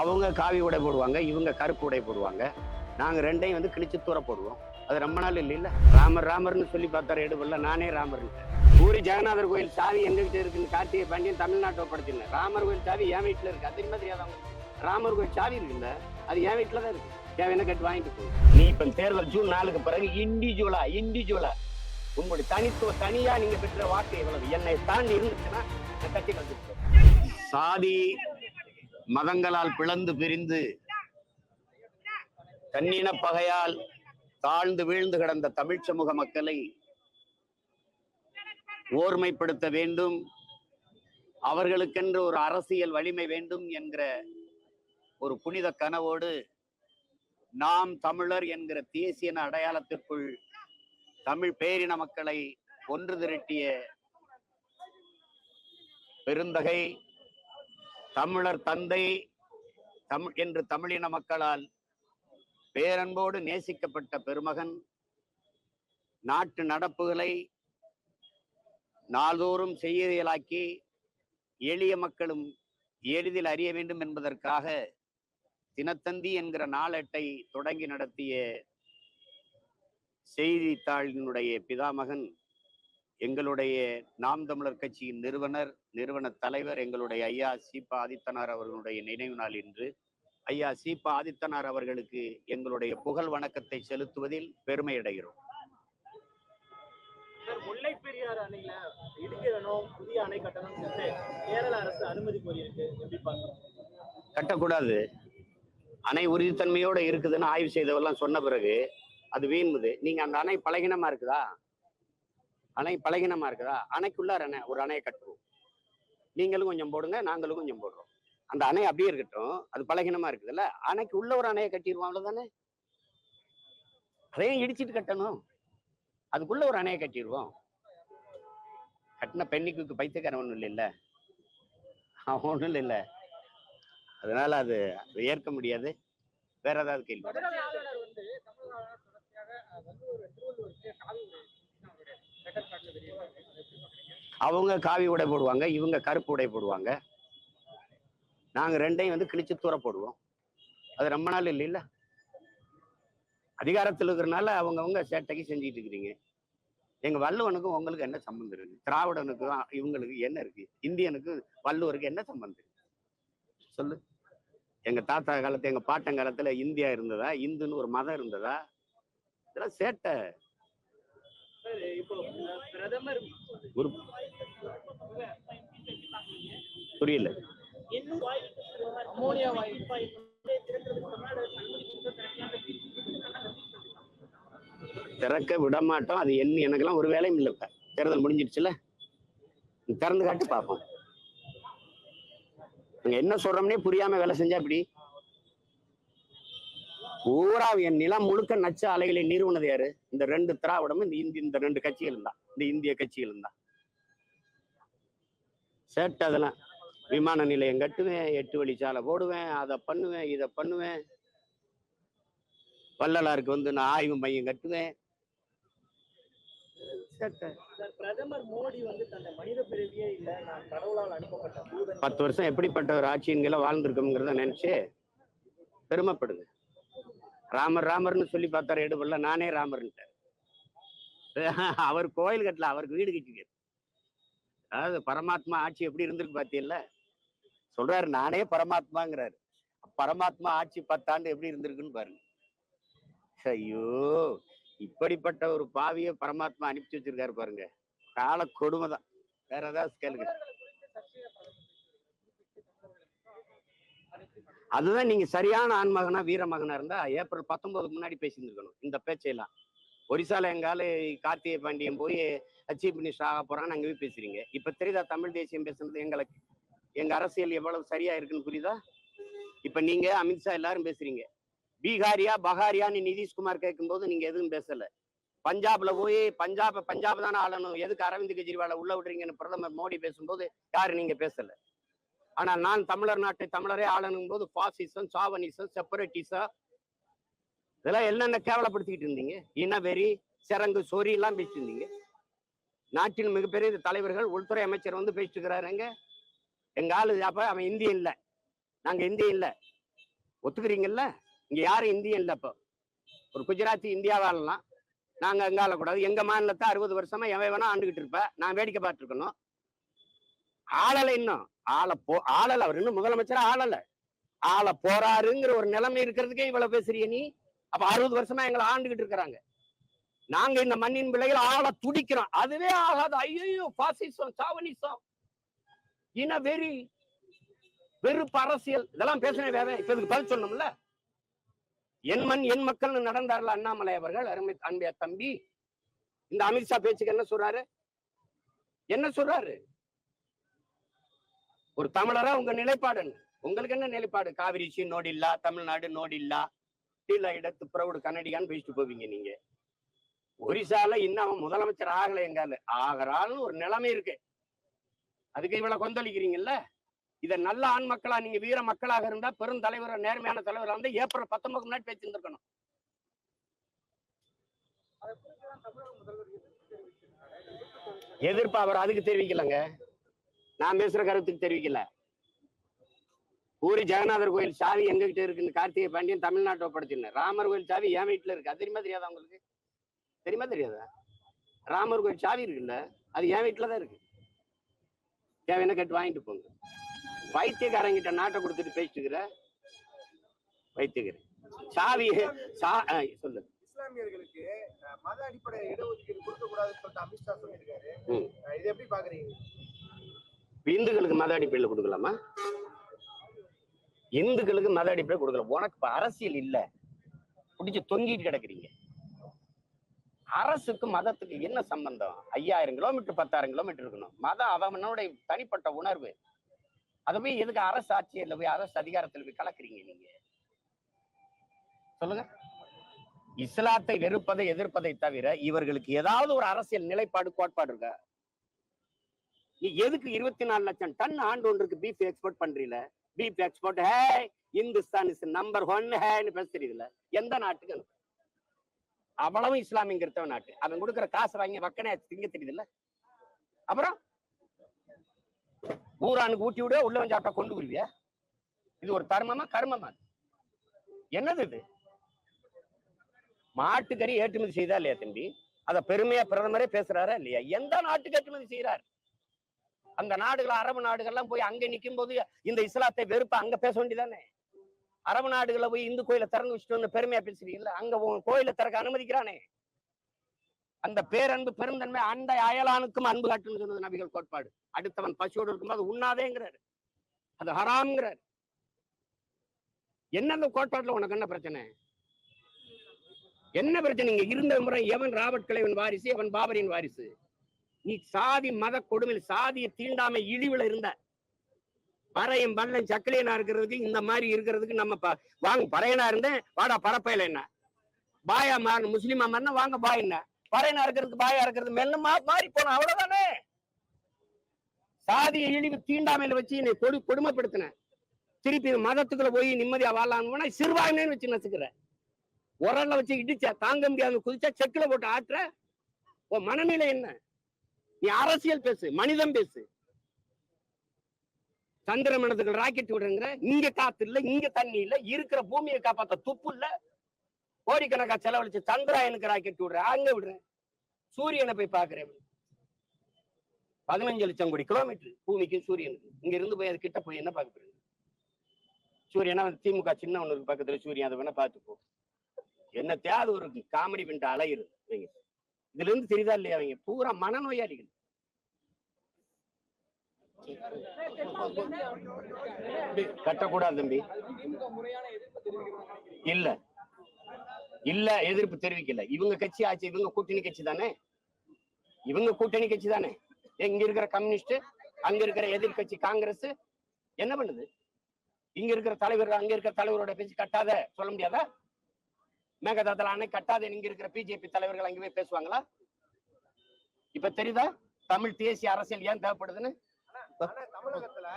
அவங்க காவி உடை போடுவாங்க இவங்க கருப்பு உடை போடுவாங்க. நாங்கள் ரெண்டையும் வந்து கிழிச்சு தூர போடுவோம். அது ரொம்ப நாள் இல்லைல்ல ராமர் ராமர்னு சொல்லி பார்த்தாரு எடுபடல. நானே ராமர் பூரி ஜெகநாதர் கோயில் சாவி எங்ககிட்ட இருக்குன்னு கார்த்திகை பாண்டியன் தமிழ்நாட்டை படுத்தினேன் ராமர் கோயில் சாவி என் வீட்டில் இருக்கு. அது தெரியுமா தெரியாதவங்க ராமர் கோயில் சாவி இருக்குல்ல அது என் வீட்டில் தான் இருக்கு. தேவையான கட்டு வாங்கிட்டு போ. நீ இப்போ தேர்தல் ஜூன் நாளுக்கு பிறகு இண்டிவிஜுவலா இண்டிவிஜுவலா உங்களுடைய தனித்துவ தனியா நீங்க பெற்ற வாக்கு எவ்வளவு? என்னை தாண்டி இருந்துச்சுன்னா நான் கட்டி சாதி மதங்களால் பிளந்து பிரிந்து தன்னின பகையால் தாழ்ந்து வீழ்ந்து கிடந்த தமிழ் சமூக மக்களை ஓர்மைப்படுத்த வேண்டும். அவர்களுக்கென்று ஒரு அரசியல் வலிமை வேண்டும் என்கிற ஒரு புனித கனவோடு நாம் தமிழர் என்கிற தேசிய அடையாளத்திற்குள் தமிழ் பேரின மக்களை ஒன்று திரட்டிய பெருந்தகை தமிழர் தந்தை தமிழ் என்று தமிழின மக்களால் பேரன்போடு நேசிக்கப்பட்ட பெருமகன் நாட்டு நடப்புகளை நாள்தோறும் செய்தியலாக்கி எளிய மக்களும் எளிதில் அறிய வேண்டும் என்பதற்காக தினத்தந்தி என்கிற நாளேட்டை தொடங்கி நடத்திய செய்தித்தாளினுடைய பிதாமகன் எங்களுடைய நாம் தமிழர் கட்சியின் நிறுவனர் நிறுவன தலைவர் எங்களுடைய ஐயா சீபா ஆதித்தனார் அவர்களுடைய நினைவு நாள் இன்று. ஐயா சீபா ஆதித்தனார் அவர்களுக்கு எங்களுடைய புகழ் வணக்கத்தை செலுத்துவதில் பெருமை அடைகிறோம். முல்லை பெரியாறு அணையில இடிக்க வேணும் புதிய அணை கட்டணும் கேரள அரசு அனுமதி கோரியிருக்கு. கட்டக்கூடாது. அணை உறுதித்தன்மையோட இருக்குதுன்னு ஆய்வு செய்தவெல்லாம் சொன்ன பிறகு அது வீண்முது. நீங்க அந்த அணை பலகீனமா இருக்குதா? அணை பலகீனமா இருக்குதா? அணைக்குள்ளார அணை ஒரு அணையை கட்டுவோம். நீங்களும் கொஞ்சம் போடுங்க நாங்களும் கொஞ்சம் போடுறோம். அந்த அணை அப்படியே இருக்கட்டும் அது பலகீனமா இருக்குதுல்ல? அணைக்கு உள்ள ஒரு அணையை கட்டிடுவோம் அவ்வளவுதானே? அதையும் இடிச்சிட்டு கட்டணும். அதுக்குள்ள ஒரு அணையை கட்டிடுவோம். கட்டின பெண்ணிக்கு பைத்தியக்காரன் ஒன்றும் இல்லைல்ல. அவன் ஒன்றும் இல்லை அதனால அது அது ஏற்க முடியாது. வேற ஏதாவது கேள்வி? அவங்க காவி உடை போடுவாங்க இவங்க கருப்பு உடை போடுவாங்க. நாங்க ரெண்டையும் வந்து கிழிச்சு தூர போடுவோம். அது ரொம்ப நாள் இல்லைல்ல? அதிகாரத்தில் இருக்கிறனால அவங்கவுங்க சேட்டைக்கு செஞ்சுட்டு இருக்கிறீங்க. எங்க வள்ளுவனுக்கும் உங்களுக்கு என்ன சம்பந்தம் இருக்கு? திராவிடனுக்கும் இவங்களுக்கு என்ன இருக்கு? இந்தியனுக்கு வள்ளுவருக்கு என்ன சம்பந்தம் இருக்கு? சொல்லு. எங்க தாத்தா காலத்து எங்க பாட்டன் காலத்துல இந்தியா இருந்ததா? இந்துன்னு ஒரு மதம் இருந்ததா? இதெல்லாம் சேட்டை சார் இப்போ அஹ், பிரதமர் ஒரு புரியல. திறக்க விட மாட்டோம் அது என்ன எனக்கெல்லாம் ஒரு வேலையும் இல்லை தேர்தல் முடிஞ்சிடுச்சுல. நீ திறந்து காட்டு பார்ப்போம் நாங்க என்ன சொல்றோம்னே புரியாம வேலை செஞ்சா இப்படி பூரா என் நிலம் முழுக்க நச்ச அலைகளை நிறுவனது யாரு? இந்த ரெண்டு திராவிடமும் இந்த இந்தி இந்த ரெண்டு கட்சிகள் தான். இந்த இந்திய கட்சிகள் தான். சேட்டை அதெல்லாம் விமான நிலையம் கட்டுவேன் எட்டு வழிச்சாலை போடுவேன் அதை பண்ணுவேன் இதை பண்ணுவேன். வள்ளலாருக்கு வந்து நான் ஆய்வு மையம் கட்டுவேன். சேட்டை. சார் பிரதமர் மோடி வந்து தன்னை மனித பிறவியே இல்ல நான் கடவுளால் அனுப்பப்பட்ட தூதன். பத்து வருஷம் எப்படிப்பட்ட ஒரு ஆட்சியன்களை வாழ்ந்திருக்கோங்கிறத நினைச்சு பெருமைப்படுங்க ராமர் ராமர்னு சொல்லி பார்த்தாரு எடுபடல. நானே ராமர்ன்ட்டார். அவர் கோயில் கட்டல அவருக்கு வீடு கட்டிக்காரு அதாவது பரமாத்மா ஆட்சி எப்படி இருந்திருக்கு பாத்தியல்ல? சொல்றாரு நானே பரமாத்மாங்கிறாரு. பரமாத்மா ஆட்சி பத்தாண்டு எப்படி இருந்திருக்குன்னு பாருங்க. ஐயோ இப்படிப்பட்ட ஒரு பாவிய பரமாத்மா அனுப்பிச்சு வச்சிருக்காரு பாருங்க. கால கொடுமைதான். வேற ஏதாவது கேளுங்க. அதுதான் நீங்க சரியான ஆண்மகனா வீரமகனா இருந்தா ஏப்ரல் பத்தொன்பதுக்கு முன்னாடி பேசியிருந்துருக்கணும். இந்த பேச்சையெல்லாம். ஒரிசால எங்கால கார்த்திகை பாண்டியன் போய் சீஃப் மினிஸ்டர் ஆக போறாங்கன்னு அங்கே போய் பேசுறீங்க. இப்ப தெரியுதா தமிழ் தேசியம் பேசுறது எங்களுக்கு? எங்க அரசியல் எவ்வளவு சரியா இருக்குன்னு புரியுதா? இப்ப நீங்க அமித்ஷா எல்லாரும் பேசுறீங்க. பீகாரியா பகாரியான்னு நிதிஷ்குமார் கேட்கும்போது நீங்க எதுவும் பேசல. பஞ்சாப்ல போய் பஞ்சாப் பஞ்சாப் தானே ஆளணும். எதுக்கு அரவிந்த் கெஜ்ரிவாலை உள்ள விடுறீங்கன்னு பிரதமர் மோடி பேசும்போது யாரு நீங்க பேசல. ஆனா நான் தமிழர் நாட்டை தமிழரே ஆளணும் போது பாசிசம் சாவனிசம் செப்பரேட்டிசம் இதெல்லாம் என்னென்ன கேவலப்படுத்திக்கிட்டு இருந்தீங்க? இனவெறி சிறங்கு சொறி எல்லாம் பேசிட்டு இருந்தீங்க. நாட்டின் மிகப்பெரிய தலைவர்கள் உள்துறை அமைச்சர் வந்து பேசிட்டு இருக்கிறாருங்க எங்க ஆளு அப்ப அவன் இந்தியன் இல்ல. நாங்க இந்தியன் இல்ல. ஒத்துக்கிறீங்கல்ல? இங்க யாரும் இந்தியன் இல்ல இப்போ ஒரு குஜராத்தி இந்தியாவாலாம் நாங்க அங்க ஆளக்கூடாது. எங்க மாநிலத்தை அறுபது வருஷமா எவன் வேணா ஆண்டுகிட்டு இருப்ப. நான் வேடிக்கை பார்த்துருக்கணும் ஆளலை இன்னும். ஆள போ ஆளல. அவர் இன்னும் முதலமைச்சர் ஆளல. ஆள போறாருங்கிற ஒரு நிலைமை இருக்கிறதுக்கே இவ்வளவு பேசுறிய நீ. அப்ப அறுபது வருஷமா எங்களை ஆண்டுகிட்டு இருக்கிறாங்க. நாங்க இந்த மண்ணின் பிள்ளைகள் ஆள துடிக்கிறோம். அதுவே ஆகாது. ஐயோ பாசிசம் சாவனிசம் இன வெறி வெறுப்பு அரசியல். இதெல்லாம் பேசுனே வேற. இப்ப இதுக்கு பதில் சொல்லணும்ல. என் மண் என் மக்கள்னு நடந்தார்ல அண்ணாமலை அவர்கள் அருமை அன்பிய தம்பி. இந்த அமித்ஷா பேச்சுக்கு என்ன சொல்றாரு? என்ன சொல்றாரு? ஒரு தமிழரா உங்க நிலைப்பாடு உங்களுக்கு என்ன நிலைப்பாடு? காவிரி சி நோடில்லா தமிழ்நாடு நோடில்லா கீழ இடத்து பிரவுடு கன்னடிகான்னு பேசிட்டு போவீங்க நீங்க. ஒரிசால இன்னும் அவன் முதலமைச்சர் ஆகல எங்கால. ஆகிறாள்னு ஒரு நிலைமை இருக்கு. அதுக்கு இவ்வளவு கொந்தளிக்கிறீங்கல்ல? இத நல்ல ஆண் மக்களா நீங்க வீர மக்களாக இருந்தா பெரும் தலைவர் நேர்மையான தலைவரா இருந்தா ஏப்ரல் பத்தொன்பது முன்னாடி பேசியிருந்திருக்கணும். எதிர்ப்பு அவர் அதுக்கு தெரிவிக்கலங்க. நான் பேசுற கருத்துக்கு தெரிவிக்கல. பூரி ஜெகநாதர் கோயில் சாவி எங்ககிட்ட இருக்குன்னு கார்த்திகை பாண்டியன் தமிழ்நாட்டை ஒப்படைச்சிருந்தேன் ராமர் கோயில் சாவி என் வீட்டுல இருக்கு. அது தெரியுமா தெரியாதா உங்களுக்கு? தெரியுமா தெரியாதா? ராமர் கோயில் சாவி இருக்குல்ல அது என் வீட்டுல தான் இருக்கு. தேவையான கேட்டு வாங்கிட்டு போங்க. வைத்தியக்காரங்கிட்ட நாட்டை கொடுத்துட்டு பேசிட்டுக்கிற வைத்தியக்காரன். சாவி சா சொல்லு. இஸ்லாமியர்களுக்கு மத அடிப்படை இடஒதுக்கீடு கொடுக்க கூடாதுன்னு சொல்லிட்டு அமித்ஷா சொல்லியிருக்காரு. இதை எப்படி பாக்குறீங்க? இந்துக்களுக்கு மத அடிப்படையில் கொடுக்கலாமா? இந்துக்களுக்கு மத அடிப்படையில் கொடுக்கல. உனக்கு இப்ப அரசியல் இல்ல. பிடிச்சு தொங்கிட்டு கிடக்குறீங்க. அரசுக்கு மதத்துக்கு என்ன சம்பந்தம்? ஐயாயிரம் கிலோமீட்டர் பத்தாயிரம் கிலோமீட்டர் இருக்கணும். மதம் அவனுடைய தனிப்பட்ட உணர்வு. அதை போய் எதுக்கு அரசு ஆட்சியில் போய் அரசு அதிகாரத்தில் போய் கலக்குறீங்க நீங்க? சொல்லுங்க. இஸ்லாத்தை வெறுப்பதை எதிர்ப்பதை தவிர இவர்களுக்கு ஏதாவது ஒரு அரசியல் நிலைப்பாடு கோட்பாடு இருக்கா? நீ எதுக்கு இருபத்தி நாலு லட்சம் டன் ஆண்டு ஒன்றுக்கு பீஃப் எக்ஸ்போர்ட் பண்றீல? Beef export hey Hindustan is number one ஹேன்னு பேச தெரியுதுல எந்த நாட்டுக்கு? அவ்வளவு இஸ்லாமிய கிறிஸ்தவ நாட்டு. அவன் கொடுக்குற காசு வாங்கி வக்கனே திங்க தெரியுதுல்ல அப்புறம்? ஊரானுக்கு ஊட்டி விட உள்ள வந்து சாப்பிட்டா கொண்டு வருவியா இது ஒரு தர்மமா கர்மமா? என்னது இது? மாட்டுக்கறி ஏற்றுமதி செய்தா இல்லையா தம்பி? அத பெருமையா பிரதமரே பேசுறாரா இல்லையா? எந்த நாட்டுக்கு ஏற்றுமதி செய்யறாரு அந்த நாடுகள் அரபு நாடுகள்லாம் போய் அங்க நிக்கும் போது இந்த இஸ்லாத்தை வெறுப்ப அங்க பேச வேண்டியதானே அரபு நாடுகள்ல போய் இந்து கோயில திறந்து வச்சுட்டு வந்து பெருமையா பேசுறீங்கல்ல? அங்க கோயில திறக்க அனுமதிக்கிறானே? அந்த பேரன்பு பெருந்தன்மை அந்த அயலானுக்கும் அன்பு காட்டுன்னு சொன்னது நபிகள் கோட்பாடு. அடுத்தவன் பசியோடு இருக்கும்போது உண்ணாதேங்கிறாரு. அது ஹராம்ங்கிறார். என்ன அந்த கோட்பாட்டுல உனக்கு என்ன பிரச்சனை? என்ன பிரச்சனை? இங்க இருந்த முறை எவன் ராபர்ட் கிளைவன் வாரிசு எவன் பாபரின் வாரிசு? நீ சாதி மத கொடுமையில் சாதிய தீண்டாமை இழிவுல இருந்த. பறையும் பள்ளம் சக்கிலியனா இருக்கிறதுக்கு இந்த மாதிரி இருக்கிறதுக்கு நம்ம வாங்க பறையனா இருந்தேன். வாடா பரப்பையில என்ன? பாயா மாறணும் முஸ்லிமா மாறினா வாங்க பாய் என்ன? பறையனா இருக்கிறதுக்கு பாயா இருக்கிறது மெல்ல மா- மாறி போன அவ்வளவுதானே? சாதிய இழிவு தீண்டாமையில வச்சு என்னை கொடு கொடுமைப்படுத்தின. திருப்பி மதத்துக்குள்ள போய் நிம்மதியா வாழலாம்னு சிறுபான்மைன்னு வச்சு நசுக்கிற. உரல்ல வச்சு இடிச்ச தாங்க முடியாத குதிச்சா செக்குல போட்டு ஆட்டுற. உன் மனநிலை என்ன? நீ அரசியல் பேசு மனிதம் பேசு. சந்திர மனதுக்கு ராக்கெட் விடுங்கிற இங்க காத்து இல்ல இங்க தண்ணி இல்ல இருக்கிற பூமியை காப்பாத்த துப்பு இல்ல. கோடிக்கணக்கா செலவழிச்சு சந்திராயனுக்கு ராக்கெட் விடுற அங்க விடுறேன். சூரியனை போய் பாக்குறேன் பதினஞ்சு லட்சம் கோடி கிலோமீட்டர் பூமிக்கு சூரியனுக்கு இங்க இருந்து போய் அது கிட்ட போய் என்ன பார்க்க போறீங்க? சூரியனா வந்து திமுக சின்ன ஒண்ணு பக்கத்துல சூரியன் அதை வேணா பாத்துப்போம் என்ன தேவை ஒரு காமெடி பண்ணிட்டு அலை இருக்கு இதுல இருந்து தெரியுதா இல்லையா அவங்க? பூரா மனநோயாளிகள். கட்டக்கூடாது தம்பி. இல்ல. இல்ல எதிர்ப்பு தெரிவிக்கல. இவங்க கட்சி ஆச்சு இவங்க கூட்டணி கட்சி தானே? இவங்க கூட்டணி கட்சி தானே? இங்க இருக்கிற கம்யூனிஸ்ட் அங்க இருக்கிற எதிர்க்கட்சி காங்கிரஸ் என்ன பண்ணுது? இங்க இருக்கிற தலைவர் அங்க இருக்கிற தலைவரோட பேச்சு கட்டாத சொல்ல முடியாதா? மேகதாதல அணை கட்டாத இங்க இருக்கிற பிஜேபி தலைவர்கள் அங்க போய் பேசுவாங்களா? இப்ப தெரியுதா? தமிழ் தேசிய அரசியல் ஏன் தேவைப்படுதுன்னு? தமிழகத்துல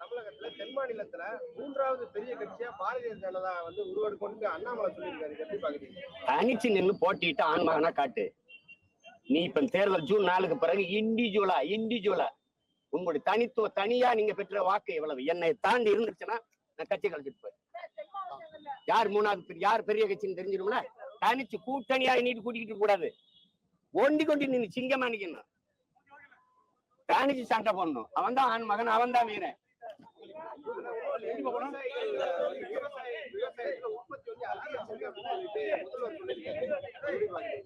தமிழகத்துல தென் மாநிலத்துல மூன்றாவது பெரிய கட்சியா பாரதிய ஜனதா வந்து உருவெடுக்கொண்டு அண்ணாமலை சொல்லியிருக்காரு. எப்படி பாக்குறீங்க? தனிச்சு நின்னு போட்டிட்டு ஆண்மகனா காட்டு. நீ இப்ப தேர்தல் ஜூன் நாலுக்கு பிறகு இண்டிவிஜுவலா இண்டிவிஜுவலா உங்களுடைய தனித்துவ தனியா நீங்க பெற்ற வாக்கு எவ்வளவு? என்னை தாண்டி இருந்துச்சுன்னா நான் கட்சி கழிச்சிட்டு போய் யார் மூணாவது யார் பெரிய கட்சின்னு தெரிஞ்சிரும்ல? தனிச்சு கூட்டணியா நீட்டு கூட்டிக்கிட்டு கூடாது. ஒண்டி கொண்டு நீ சிங்கமா நிக்கணும். தனிச்சு சண்டை போடணும். அவன் தான் ஆண் மகன் அவன் தான் வீரன்.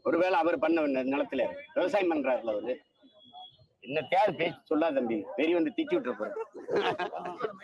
ஒருவேளை அவர் பண்ண நிலத்துல விவசாயம் பண்றாருல அவரு. என்ன தேவை பேச்சு சொல்லாத தம்பி. பெரிய வந்து திட்டி விட்டுற போறேன்